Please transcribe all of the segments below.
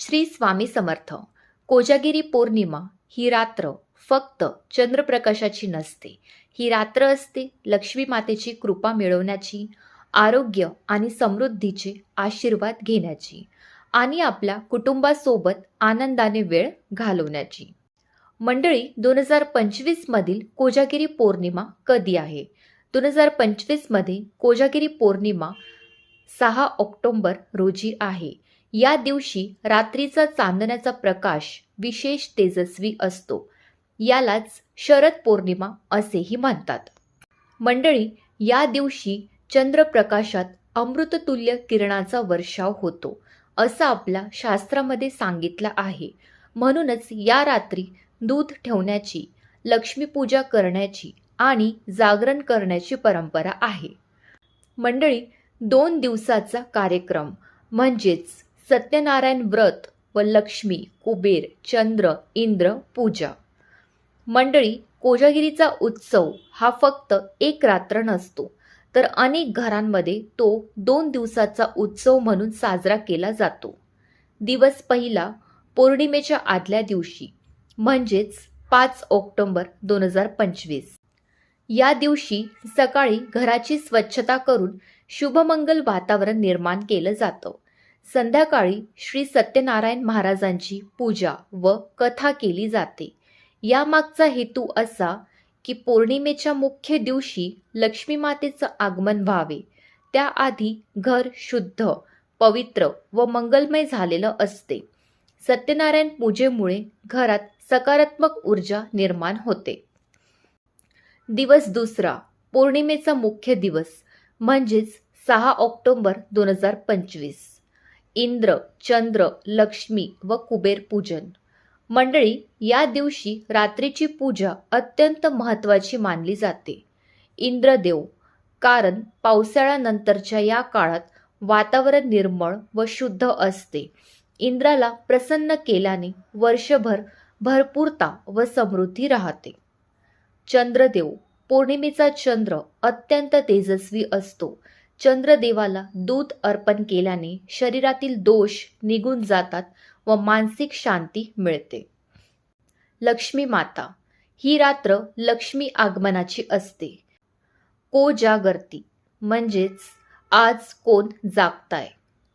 श्री स्वामी समर्थ. कोजागिरी पौर्णिमा ही रात्र फक्त चंद्रप्रकाशाची नसते. ही रात्र असते लक्ष्मी मातेची कृपा मिळवण्याची आरोग्य आणि समृद्धीचे आशीर्वाद घेण्याची आणि आपल्या कुटुंबासोबत आनंदाने वेळ घालवण्याची. मंडळी दोन हजार पंचवीसमधील कोजागिरी पौर्णिमा कधी आहे? दोन हजार पंचवीसमध्ये कोजागिरी पौर्णिमा सहा ऑक्टोंबर रोजी आहे. या दिवशी रात्रीचा चांदण्याचा प्रकाश विशेष तेजस्वी असतो. यालाच शरद पौर्णिमा असेही म्हणतात. मंडळी या दिवशी चंद्रप्रकाशात अमृततुल्य किरणाचा वर्षाव होतो असं आपल्या शास्त्रामध्ये सांगितलं आहे. म्हणूनच या रात्री दूध ठेवण्याची लक्ष्मीपूजा करण्याची आणि जागरण करण्याची परंपरा आहे. मंडळी दोन दिवसाचा कार्यक्रम म्हणजेच सत्यनारायण व्रत व लक्ष्मी कुबेर चंद्र इंद्र पूजा. मंडळी कोजागिरीचा उत्सव हा फक्त एक रात्र नसतो तर अनेक घरांमध्ये तो दोन दिवसाचा उत्सव म्हणून साजरा केला जातो. दिवस पहिला पौर्णिमेच्या आदल्या दिवशी म्हणजेच पाच ऑक्टोंबर दोन हजार पंचवीस. या दिवशी सकाळी घराची स्वच्छता करून शुभमंगल वातावरण निर्माण केलं जातं. संध्याकाळी श्री सत्यनारायण महाराजांची पूजा व कथा केली जाते. यामागचा हेतू असा की पौर्णिमेच्या मुख्य दिवशी लक्ष्मी मातेचं आगमन व्हावे. त्याआधी घर शुद्ध पवित्र व मंगलमय झालेलं असते. सत्यनारायण पूजेमुळे घरात सकारात्मक ऊर्जा निर्माण होते. दिवस दुसरा पौर्णिमेचा मुख्य दिवस म्हणजेच सहा ऑक्टोंबर दोन हजार पंचवीस. इंद्र चंद्र लक्ष्मी व कुबेर पूजन. मंडळी या दिवशी रात्रीची पूजा अत्यंत महत्त्वाची मानली जाते. इंद्रदेव कारण पावसाळ्यानंतरच्या या काळात वातावरण निर्मळ व शुद्ध असते. इंद्राला प्रसन्न केल्याने वर्षभर भरपूरता व समृद्धी राहते. चंद्रदेव पौर्णिमेचा चंद्र अत्यंत तेजस्वी असतो. चंद्रदेवाला दूध अर्पण केल्याने शरीरातील दोष निघून जातात व मानसिक शांती मिळते. लक्ष्मी माता ही रात्र लक्ष्मी आगमनाची असते. को जागरती म्हणजेच आज कोण जागताय?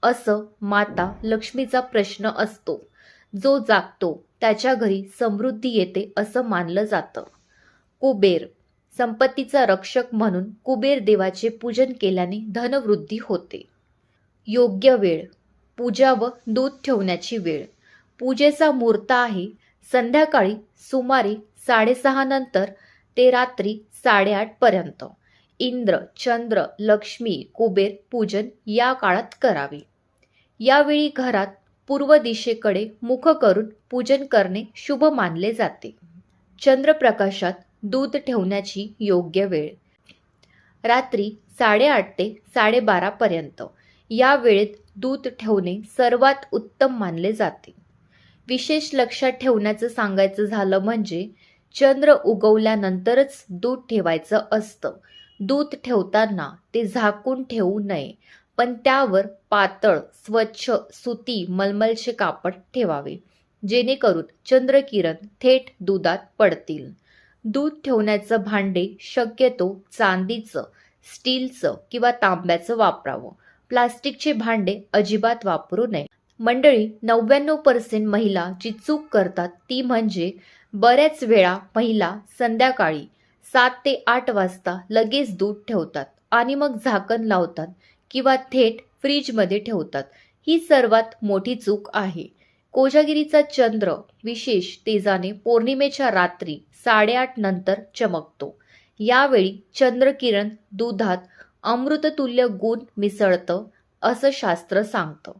असं माता लक्ष्मीचा प्रश्न असतो. जो जागतो त्याच्या घरी समृद्धी येते असं मानलं जातं. कुबेर संपत्तीचा रक्षक म्हणून कुबेर देवाचे पूजन केल्याने धनवृद्धी होते. योग्य वेळ पूजा व दूध ठेवण्याची वेळ. पूजेचा मुहूर्त आहे संध्याकाळी सुमारे साडेसहा नंतर ते रात्री साडेआठपर्यंत इंद्र चंद्र लक्ष्मी कुबेर पूजन या काळात करावे. यावेळी घरात पूर्व दिशेकडे मुख करून पूजन करणे शुभ मानले जाते. चंद्रप्रकाशात दूध ठेवण्याची योग्य वेळ. रात्री साडेआठ ते साडेबारापर्यंत या वेळेत दूध ठेवणे सर्वात उत्तम मानले जाते. विशेष लक्षात ठेवण्याचं सांगायचं झालं म्हणजे चंद्र उगवल्यानंतरच दूध ठेवायचं असतं. दूध ठेवताना ते झाकून ठेवू नये पण त्यावर पातळ स्वच्छ सुती मलमलचे कापड ठेवावे जेणेकरून चंद्रकिरण थेट दुधात पडतील. दूध ठेवण्याचं भांडे शक्यतो चांदीचं स्टीलचं किंवा तांब्याचं वापरावं. प्लास्टिकचे भांडे अजिबात वापरू नये. मंडळी नव्याण्णव पर्सेंट महिला जी चूक करतात ती म्हणजे बऱ्याच वेळा महिला संध्याकाळी सात ते आठ वाजता लगेच दूध ठेवतात आणि मग झाकण लावतात किंवा थेट फ्रीजमध्ये ठेवतात. ही सर्वात मोठी चूक आहे. कोजागिरीचा चंद्र विशेष तेजाने पौर्णिमेच्या रात्री साडेआठ नंतर चमकतो. यावेळी चंद्रकिरण दुधात अमृततुल्य गुण मिसळतं असं शास्त्र सांगतं.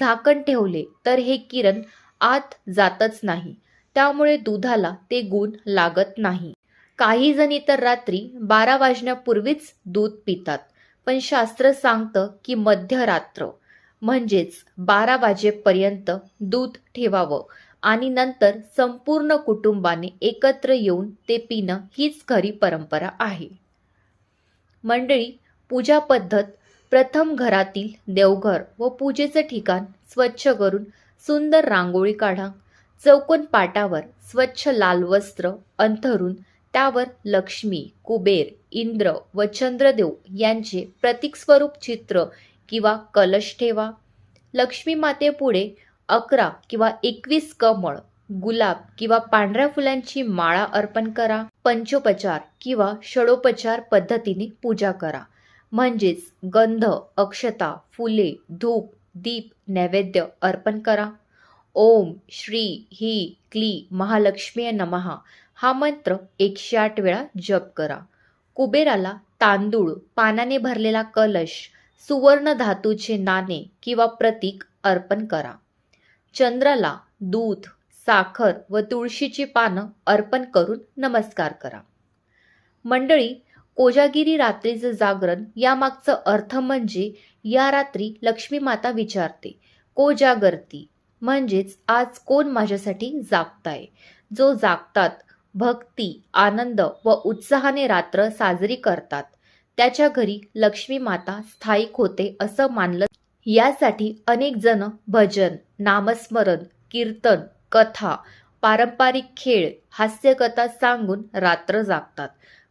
झाकण ठेवले तर हे किरण आत जातच नाही. त्यामुळे दुधाला ते गुण लागत नाही. काही जणी तर रात्री बारा वाजण्यापूर्वीच दूध पितात. पण शास्त्र सांगतं की मध्यरात्र. म्हणजेच बारा वाजेपर्यंत दूध ठेवावं आणि नंतर संपूर्ण कुटुंबाने एकत्र येऊन ते पिणं हीच खरी परंपरा आहे. मंडळी पूजा पद्धत प्रथम घरातील देवघर व पूजेचं ठिकाण स्वच्छ करून सुंदर रांगोळी काढा चौकोन पाटावर स्वच्छ लाल वस्त्र अंथरून त्यावर लक्ष्मी कुबेर इंद्र व चंद्रदेव यांचे प्रतीक स्वरूप चित्र किंवा कलश ठेवा. लक्ष्मी मातेपुढे अकरा किंवा एकवीस कमळ गुलाब किंवा पांढऱ्या फुलांची माळा अर्पण करा. पंचोपचार किंवा षडोपचार पद्धतीने पूजा करा. म्हणजेच गंध अक्षता फुले धूप दीप नैवेद्य अर्पण करा. ओम श्री ही क्ली महालक्ष्मी नमहा हा मंत्र एकशे आठ वेळा जप करा. कुबेराला तांदूळ पानाने भरलेला कलश सुवर्ण धातूचे नाणे किंवा प्रतीक अर्पण करा. चंद्राला दूध साखर व तुळशीची पानं अर्पण करून नमस्कार करा. मंडळी कोजागिरी रात्रीचं जागरण यामागचं अर्थ म्हणजे या रात्री लक्ष्मी माता विचारते कोजागरती म्हणजेच आज कोण माझ्यासाठी जागताय? जो जागतात भक्ती आनंद व उत्साहाने रात्र साजरी करतात. त्याच्या घरी लक्ष्मी माता स्थायिक होते असं मानलं यासाठी अनेक जण भजन नामस्मरण कीर्तन कथा पारंपरिक खेळ हास्यकथा सांगून रात्र जागतात.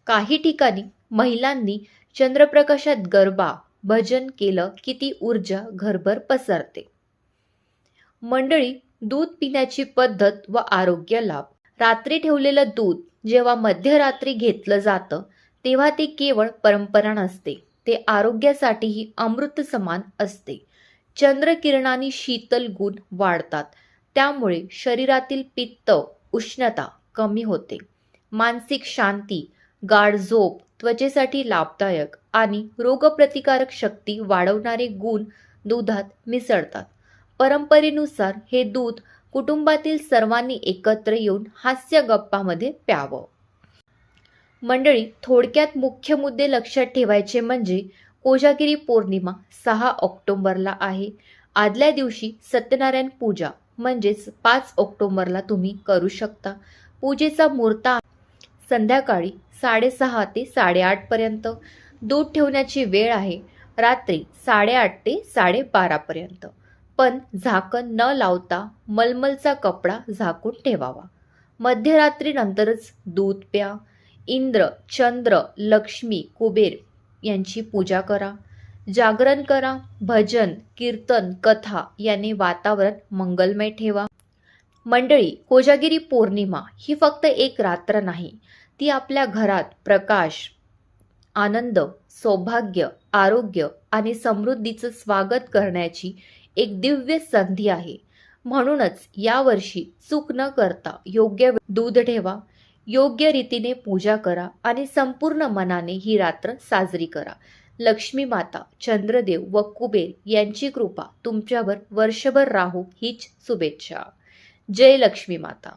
काही ठिकाणी महिलांनी चंद्रप्रकाशात गरबा भजन केलं की ती ऊर्जा घरभर पसरते. मंडळी दूध पिण्याची पद्धत व आरोग्य लाभ. रात्री ठेवलेलं दूध जेव्हा मध्यरात्री घेतलं जातं तेव्हा ते केवळ परंपरा नसते ते आरोग्यासाठीही अमृत समान असते. चंद्रकिरणांनी शीतल गुण वाढतात त्यामुळे शरीरातील पित्त उष्णता कमी होते. मानसिक शांती गाढ झोप त्वचेसाठी लाभदायक आणि रोगप्रतिकारक शक्ती वाढवणारे गुण दुधात मिसळतात. परंपरेनुसार हे दूध कुटुंबातील सर्वांनी एकत्र येऊन हास्य गप्पामध्ये प्यावं. मंडळी थोडक्यात मुख्य मुद्दे लक्षात ठेवायचे म्हणजे कोजागिरी पौर्णिमा सहा ऑक्टोबरला आहे. आदल्या दिवशी सत्यनारायण पूजा म्हणजेच पाच ऑक्टोबरला तुम्ही करू शकता. पूजेचा मुहूर्त संध्याकाळी साडेसहा ते साडेआठपर्यंत दूध ठेवण्याची वेळ आहे रात्री साडेआठ ते साडेबारापर्यंत पण झाकण न लावता मलमलचा कपडा झाकून ठेवावा. मध्यरात्रीनंतरच दूध प्या. इंद्र चंद्र लक्ष्मी कुबेर यांची पूजा करा. जागरण करा. भजन कीर्तन कथा याने वातावरण मंगलमय ठेवा. मंडळी कोजागिरी पौर्णिमा ही फक्त एक रात्र नाही ती आपल्या घरात प्रकाश आनंद सौभाग्य आरोग्य आणि समृद्धीचं स्वागत करण्याची एक दिव्य संधी आहे. म्हणूनच यावर्षी चूक न करता योग्य दूध ठेवा. योग्य रीतीने पूजा करा आणि संपूर्ण मनाने ही रात्र साजरी करा. लक्ष्मी माता चंद्रदेव व कुबेर यांची कृपा तुमच्यावर वर्षभर राहू हीच शुभेच्छा. जय लक्ष्मी माता.